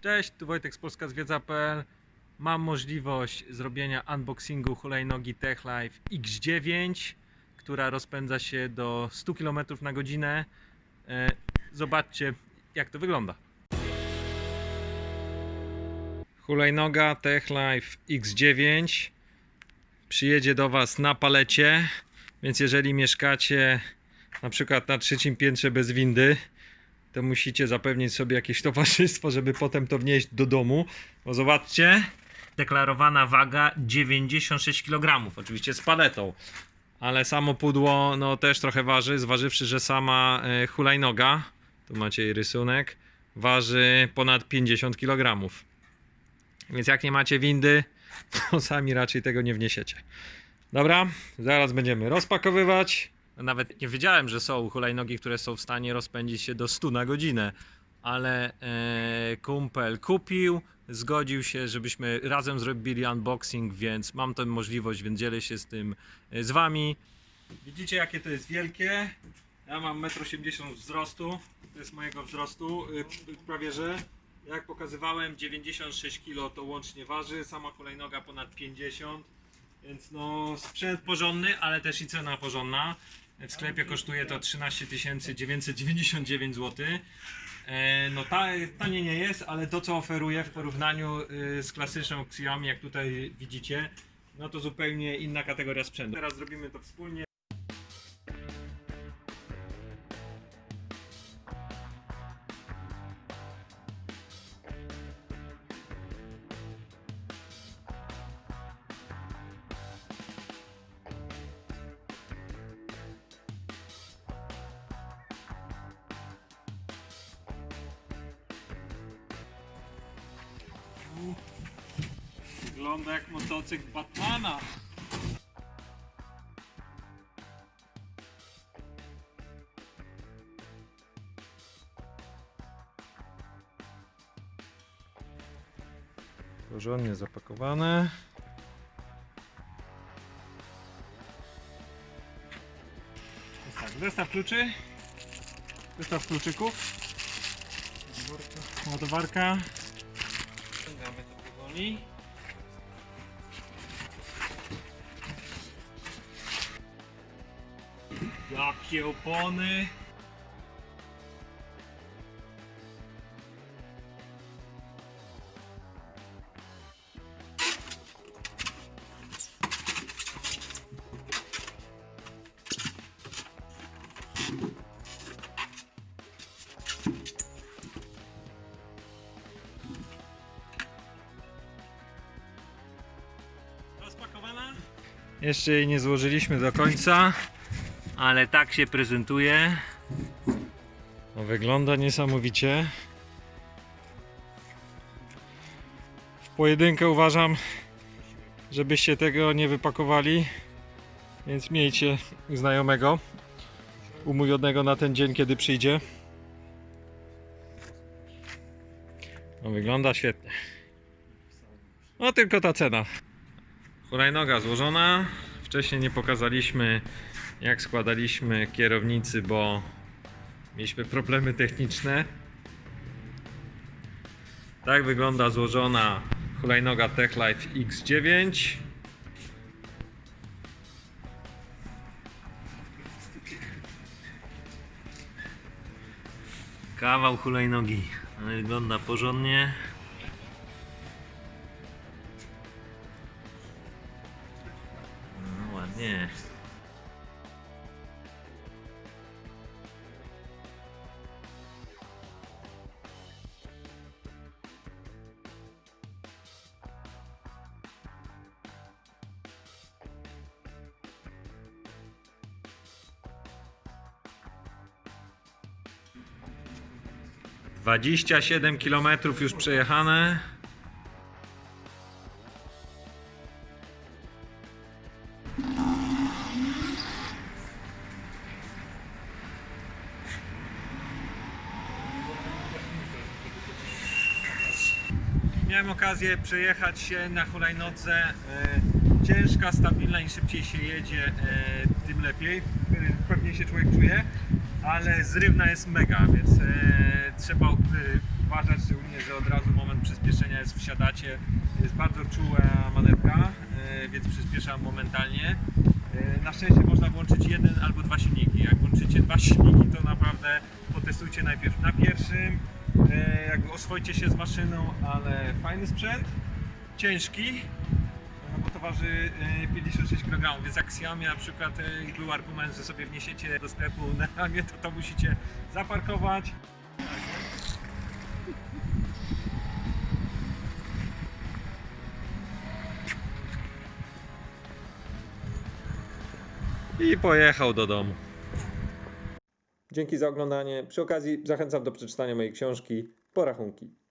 Cześć, tu Wojtek z Polska Zwiedza.pl. Mam możliwość zrobienia unboxingu hulajnogi TechLife X9, która rozpędza się do 100 km na godzinę. E, Zobaczcie, jak to wygląda. Hulajnoga TechLife X9 przyjedzie do Was na palecie, więc jeżeli mieszkacie na przykład na trzecim piętrze bez windy, to musicie zapewnić sobie jakieś towarzystwo, żeby potem to wnieść do domu. Bo zobaczcie, deklarowana waga 96 kg, oczywiście z paletą. Ale samo pudło no też trochę waży, zważywszy, że sama e, hulajnoga, tu macie jej rysunek, waży ponad 50 kg. Więc jak nie macie windy, to sami raczej tego nie wniesiecie. Dobra, zaraz będziemy rozpakowywać. Nawet nie wiedziałem, że są hulajnogi, które są w stanie rozpędzić się do 100 na godzinę, ale e, kumpel kupił, zgodził się, żebyśmy razem zrobili unboxing, więc mam tę możliwość, więc dzielę się z tym e, z wami. Widzicie, jakie to jest wielkie? Ja mam 1,80 m wzrostu, to jest mojego wzrostu, y, prawie że. Jak pokazywałem, 96 kg to łącznie waży, sama hulajnoga ponad 50 więc no sprzęt porządny, ale też i cena porządna. W sklepie kosztuje to 13 999 zł. No ta, tanie nie jest, ale to co oferuje w porównaniu y, z klasyczną Xiaomi, jak tutaj widzicie, no to zupełnie inna kategoria sprzętu. Teraz zrobimy to wspólnie. Wygląda jak motocykl Batmana. Porządnie zapakowane. Jest tak, zestaw kluczy. Zestaw kluczyków. Ładowarka. Ściągamy to powoli. Jakie opony! Rozpakowana? Jeszcze jej nie złożyliśmy do końca ale tak się prezentuje. No, wygląda niesamowicie. W pojedynkę uważam, żebyście tego nie wypakowali, więc miejcie znajomego umówionego na ten dzień, kiedy przyjdzie. No, wygląda świetnie. No tylko ta cena. Hulajnoga złożona. Wcześniej nie pokazaliśmy jak składaliśmy kierownicy, bo mieliśmy problemy techniczne. Tak wygląda złożona hulajnoga TechLife X9. Kawał hulajnogi. Ale Wygląda porządnie. No ładnie. Dwadzieścia siedem kilometrów już przejechane. Miałem okazję przejechać się na hulajnodze. E, ciężka, stabilna i szybciej się jedzie, e, tym lepiej. Pewnie się człowiek czuje. Ale zrywna jest mega, więc e, trzeba e, uważać szczególnie, że od razu moment przyspieszenia jest wsiadacie. Jest bardzo czuła manewka, e, więc przyspieszam momentalnie. E, Na szczęście można włączyć jeden albo dwa silniki. Jak włączycie dwa silniki, to naprawdę potestujcie najpierw na pierwszym, e, jakby oswojcie się z maszyną, ale fajny sprzęt, ciężki, waży e, 56 kg, więc jak Xiaomi na przykład e, był argument, że sobie wniesiecie do sklepu na to to musicie zaparkować. I pojechał do domu. Dzięki za oglądanie. Przy okazji zachęcam do przeczytania mojej książki Porachunki.